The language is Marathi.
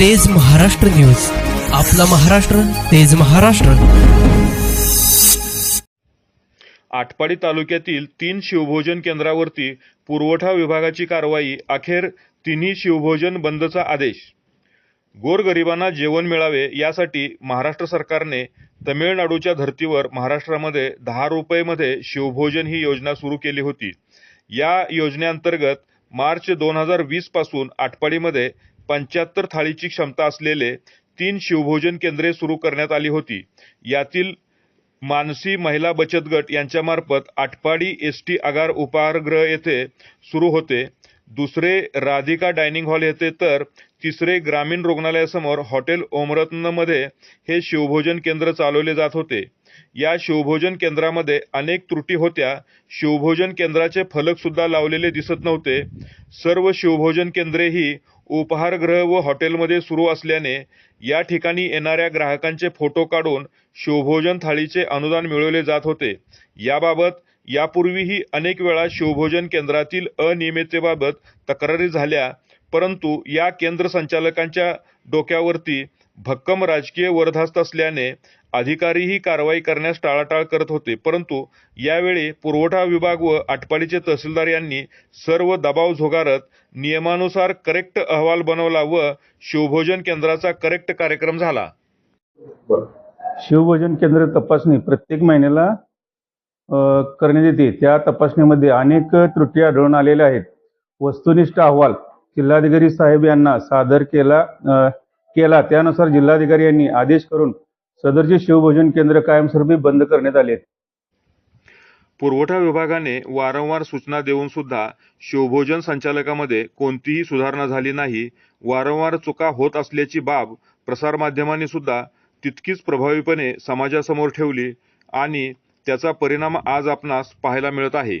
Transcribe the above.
तेज महाराष्ट्र न्यूज. आपला महाराष्ट्र तेज महाराष्ट्र. आटपाडी तालुक्यातील तीन शिवभोजन केंद्रावरती पुरवठा विभागाची कारवाई अखेर तिन्ही शिवभोजन बंदचा आदेश. गोरगरिबांना जेवण मिळावे यासाठी महाराष्ट्र सरकारने तमिळनाडूच्या धर्तीवर महाराष्ट्रामध्ये दहा रुपयेमध्ये शिवभोजन ही योजना सुरू केली होती. या योजनेअंतर्गत मार्च दोन हजार वीसपासून आटपाडीमध्ये पंच्याहत्तर थाळीची क्षमता असलेले तीन शिवभोजन केंद्रे सुरू करण्यात आली होती. यातील मानसी महिला बचत गट यांच्यामार्फत आटपाडी एस टी आगार उपाहारगृह येथे सुरू होते. दुसरे राधिका डायनिंग हॉल येथे तर तिसरे ग्रामीण रुग्णालयासमोर हॉटेल ओमरत्नमध्ये हे शिवभोजन केंद्र चालवले जात होते. या शिवभोजन केंद्रामध्ये अनेक त्रुटी होत्या. शिवभोजन केंद्राचे फलक सुद्धा लावलेले दिसत नव्हते. सर्व शिवभोजन केंद्रे ही उपहारगृह व हॉटेलमध्ये सुरू असल्याने या ठिकाणी येणाऱ्या ग्राहकांचे फोटो काढून शिवभोजन थाळीचे अनुदान मिळवले जात होते. याबाबत यापूर्वीही अनेक वेळा शिवभोजन केंद्रातील अनियमिततेबाबत तक्रारी झाल्या. परंतु या केंद्र संचालकांच्या डोक्यावरती भक्कम राजकीय वरधास्त असल्याने अधिकारीही कारवाई करण्यास टाळाटाळ करत होते. परंतु यावेळी पुरवठा विभाग व आटपाडीचे तहसीलदार यांनी सर्व दबाव झुगारत नियमानुसार करेक्ट अहवाल बनवला व शिवभोजन केंद्राचा करेक्ट कार्यक्रम झाला. शिवभोजन केंद्र तपासणी प्रत्येक महिन्याला करण्यात येते. त्या तपासणीमध्ये अनेक त्रुटी आढळून आलेल्या आहेत. वस्तुनिष्ठ अहवाल जिल्हाधिकारी साहेब यांना सादर केला केला. त्यानुसार जिल्हाधिकारी यांनी आदेश करून सदरचे शिवभोजन केंद्र कायमस्वरूपी बंद करण्यात आले पुरवठा विभागाने वारंवार सूचना देऊन सुद्धा शिवभोजन संचालकामध्ये कोणतीही सुधारणा झाली नाही. वारंवार चुका होत असल्याची बाब प्रसारमाध्यमांनी सुद्धा तितकीच प्रभावीपणे समाजासमोर ठेवली आणि त्याचा परिणाम आज आपणास पाहायला मिळत आहे.